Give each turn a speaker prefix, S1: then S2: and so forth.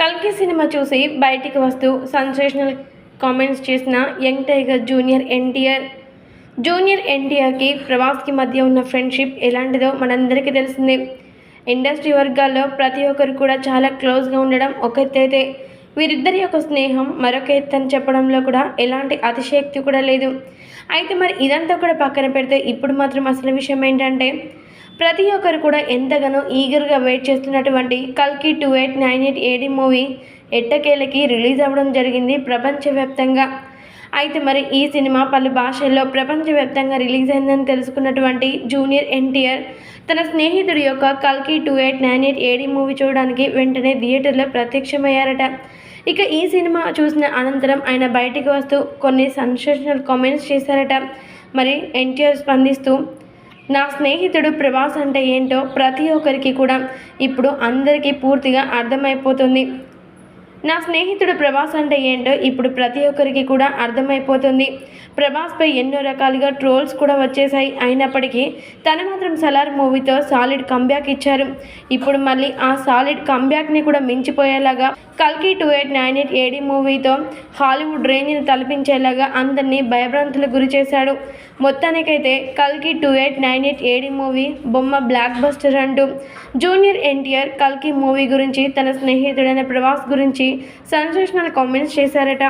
S1: కల్కి సినిమా చూసి బయటికి వస్తూ సెన్సేషనల్ కామెంట్స్ చేసిన young tiger junior NTR. Junior ఎన్టీఆర్కి ప్రభాస్కి మధ్య ఉన్న ఫ్రెండ్షిప్ ఎలాంటిదో మనందరికీ తెలిసిందే. ఇండస్ట్రీ వర్గాల్లో ప్రతి ఒక్కరు కూడా చాలా క్లోజ్గా ఉండడం ఒక ఎత్తైతే వీరిద్దరి యొక్క స్నేహం మరొక ఎత్తు అని చెప్పడంలో కూడా ఎలాంటి అతిశయక్తి కూడా లేదు. అయితే మరి ఇదంతా కూడా పక్కన పెడితే ఇప్పుడు మాత్రం అసలు విషయం ఏంటంటే ప్రతి ఒక్కరు కూడా ఎంతగానో ఈగర్గా వెయిట్ చేస్తున్నటువంటి కల్కి two eight nine eight AD movie ఎట్టకేలకి release అవ్వడం జరిగింది ప్రపంచవ్యాప్తంగా. అయితే మరి ఈ సినిమా పలు భాషల్లో ప్రపంచవ్యాప్తంగా రిలీజ్ అయిందని తెలుసుకున్నటువంటి జూనియర్ ఎన్టీఆర్ తన స్నేహితుడి యొక్క కల్కి two eight nine eight AD movie చూడడానికి వెంటనే థియేటర్లో ప్రత్యక్షమయ్యారట. ఇక ఈ సినిమా చూసిన అనంతరం ఆయన బయటికి వస్తూ కొన్ని సెన్సేషనల్ కామెంట్స్ చేశారట. మరి ఎన్టీఆర్ స్పందిస్తూ నా స్నేహితుడు ప్రభాస్ అంటే ఏంటో ప్రతి ఒక్కరికి కూడా ఇప్పుడు అందరికీ పూర్తిగా అర్థమైపోతుంది. నా స్నేహితుడు ప్రభాస్ అంటే ఏంటో ఇప్పుడు ప్రతి ఒక్కరికి కూడా అర్థమైపోతుంది. ప్రభాస్పై ఎన్నో రకాలుగా ట్రోల్స్ కూడా వచ్చేసాయి అయినప్పటికీ తను మాత్రం సలార్ మూవీతో సాలిడ్ కంబ్యాక్ ఇచ్చారు. ఇప్పుడు మళ్ళీ ఆ సాలిడ్ కంబ్యాక్ని కూడా మించిపోయేలాగా కల్కి two eight nine eight AD మూవీతో హాలీవుడ్ రేంజ్ని తలపించేలాగా అందరినీ భయభ్రాంతులకు గురి చేశాడు. మొత్తానికైతే కల్కి two eight nine eight AD movie బొమ్మ బ్లాక్ బస్టర్ అంటూ జూనియర్ ఎన్టీఆర్ కల్కి మూవీ గురించి తన స్నేహితుడైన ప్రభాస్ గురించి సెన్సేషనల్ కామెంట్స్ చేశారట.